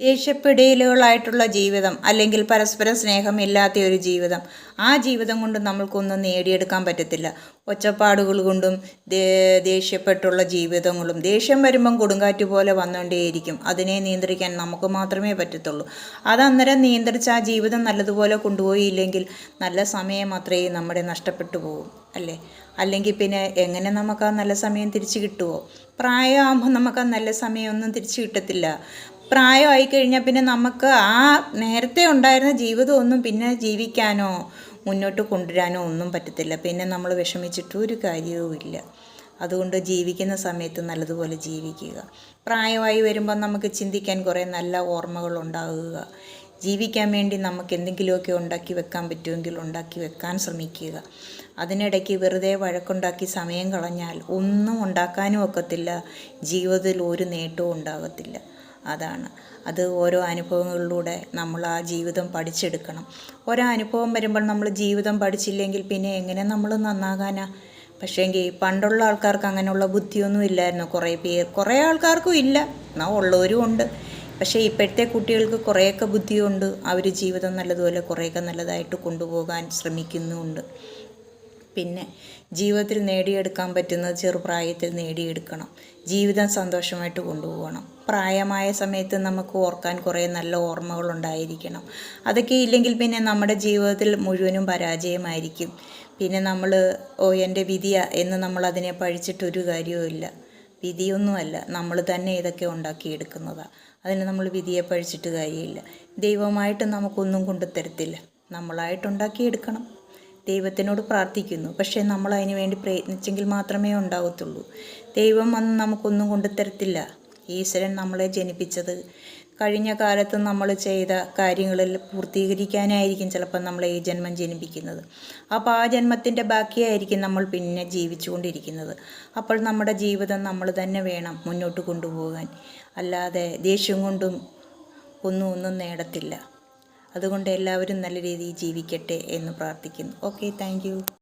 ദേഷ്യപ്പെടലുകളായിട്ടുള്ള ജീവിതം അല്ലെങ്കിൽ പരസ്പര സ്നേഹമില്ലാത്ത ഒരു ജീവിതം ആ ജീവിതം കൊണ്ട് നമ്മൾക്കൊന്നും നേടിയെടുക്കാൻ പറ്റത്തില്ല. ഒച്ചപ്പാടുകൾ കൊണ്ടും ദേഷ്യപ്പെട്ടുള്ള ജീവിതങ്ങളും ദേഷ്യം വരുമ്പം കൊടുങ്കാറ്റ് പോലെ വന്നുകൊണ്ടേയിരിക്കും. അതിനെ നിയന്ത്രിക്കാൻ നമുക്ക് മാത്രമേ പറ്റത്തുള്ളൂ. അത് അന്നേരം നിയന്ത്രിച്ച് ആ ജീവിതം നല്ലതുപോലെ കൊണ്ടുപോയില്ലെങ്കിൽ നല്ല സമയം മാത്രമേ നമ്മുടെ നഷ്ടപ്പെട്ടു പോകും അല്ലേ? അല്ലെങ്കിൽ പിന്നെ എങ്ങനെ നമുക്ക് ആ നല്ല സമയം തിരിച്ചു കിട്ടുമോ പ്രായമാകുമ്പോൾ നമുക്ക് ആ നല്ല സമയമൊന്നും തിരിച്ചു കിട്ടത്തില്ല. പ്രായമായി കഴിഞ്ഞാൽ പിന്നെ നമുക്ക് ആ നേരത്തെ ഉണ്ടായിരുന്ന ജീവിതമൊന്നും പിന്നെ ജീവിക്കാനോ മുന്നോട്ട് കൊണ്ടുവരാനോ ഒന്നും പറ്റത്തില്ല. പിന്നെ നമ്മൾ വിഷമിച്ചിട്ട് ഒരു കാര്യവുമില്ല അതുകൊണ്ട് ജീവിക്കുന്ന സമയത്ത് നല്ലതുപോലെ ജീവിക്കുക. പ്രായമായി വരുമ്പോൾ നമുക്ക് ചിന്തിക്കാൻ കുറേ നല്ല ഓർമ്മകൾ ഉണ്ടാകുക. ജീവിക്കാൻ വേണ്ടി നമുക്ക് എന്തെങ്കിലുമൊക്കെ ഉണ്ടാക്കി വെക്കാൻ പറ്റുമെങ്കിൽ ഉണ്ടാക്കി വെക്കാൻ ശ്രമിക്കുക. അതിനിടയ്ക്ക് വെറുതെ വഴക്കുണ്ടാക്കി സമയം കളഞ്ഞാൽ ഒന്നും ഉണ്ടാക്കാനും ഒക്കത്തില്ല. ജീവിതത്തിൽ ഒരു നേട്ടവും ഉണ്ടാകത്തില്ല. അതാണ്. അത് ഓരോ അനുഭവങ്ങളിലൂടെ നമ്മൾ ആ ജീവിതം പഠിച്ചെടുക്കണം. ഓരോ അനുഭവം വരുമ്പോൾ നമ്മൾ ജീവിതം പഠിച്ചില്ലെങ്കിൽ പിന്നെ എങ്ങനെ നമ്മൾ നന്നാകാനാ? പക്ഷേങ്കിൽ പണ്ടുള്ള ആൾക്കാർക്ക് അങ്ങനെയുള്ള ബുദ്ധിയൊന്നും ഇല്ലായിരുന്നു. കുറേ പേർ കുറേ ആൾക്കാർക്കും ഇല്ല. എന്നാൽ ഉള്ളവരും ഉണ്ട്. പക്ഷേ ഇപ്പോഴത്തെ കുട്ടികൾക്ക് കുറേയൊക്കെ ബുദ്ധിയുണ്ട്. അവർ ജീവിതം നല്ലതുപോലെ കുറേയൊക്കെ നല്ലതായിട്ട് കൊണ്ടുപോകാൻ ശ്രമിക്കുന്നുമുണ്ട് പിന്നെ ജീവിതത്തിൽ നേടിയെടുക്കാൻ പറ്റുന്നത് ചെറുപ്രായത്തിൽ നേടിയെടുക്കണം. ജീവിതം സന്തോഷമായിട്ട് കൊണ്ടുപോകണം. പ്രായമായ സമയത്ത് നമുക്ക് ഓർക്കാൻ കുറേ നല്ല ഓർമ്മകൾ ഉണ്ടായിരിക്കണം. അതൊക്കെ ഇല്ലെങ്കിൽ പിന്നെ നമ്മുടെ ജീവിതത്തിൽ മുഴുവനും പരാജയമായിരിക്കും. പിന്നെ നമ്മൾ ഓ എന്റെ വിധിയ എന്ന് നമ്മൾ അതിനെ പഴിച്ചിട്ടൊരു കാര്യവുമില്ല. വിധിയൊന്നുമല്ല. നമ്മൾ തന്നെ ഇതൊക്കെ ഉണ്ടാക്കിയെടുക്കുന്നതാണ് അതിന് നമ്മൾ വിധിയെ പഴിച്ചിട്ട് കാര്യമില്ല. ദൈവമായിട്ട് നമുക്കൊന്നും കൊണ്ടുതരത്തില്ല നമ്മളായിട്ടുണ്ടാക്കിയെടുക്കണം ദൈവത്തിനോട് പ്രാർത്ഥിക്കുന്നു. പക്ഷേ നമ്മൾ അതിനു വേണ്ടി പ്രയത്നിച്ചെങ്കിൽ മാത്രമേ ഉണ്ടാവത്തുള്ളൂ. ദൈവം അന്ന് നമുക്കൊന്നും കൊണ്ടുതരത്തില്ല ഈശ്വരൻ നമ്മളെ ജനിപ്പിച്ചത്. കഴിഞ്ഞ കാലത്ത് നമ്മൾ ചെയ്ത കാര്യങ്ങളിൽ പൂർത്തീകരിക്കാനായിരിക്കും ചിലപ്പോൾ നമ്മളെ ഈ ജന്മം ജനിപ്പിക്കുന്നത്. അപ്പോൾ ആ ജന്മത്തിന്റെ ബാക്കിയായിരിക്കും നമ്മൾ പിന്നെ ജീവിച്ചുകൊണ്ടിരിക്കുന്നത്. അപ്പോൾ നമ്മുടെ ജീവിതം നമ്മൾ തന്നെ വേണം മുന്നോട്ട് കൊണ്ടുപോകാൻ. അല്ലാതെ ദേഷ്യം കൊണ്ടും ഒന്നും ഒന്നും നേടത്തില്ല. അതുകൊണ്ട് എല്ലാവരും നല്ല രീതിയിൽ ജീവിക്കട്ടെ എന്ന് പ്രാർത്ഥിക്കുന്നു. Okay thank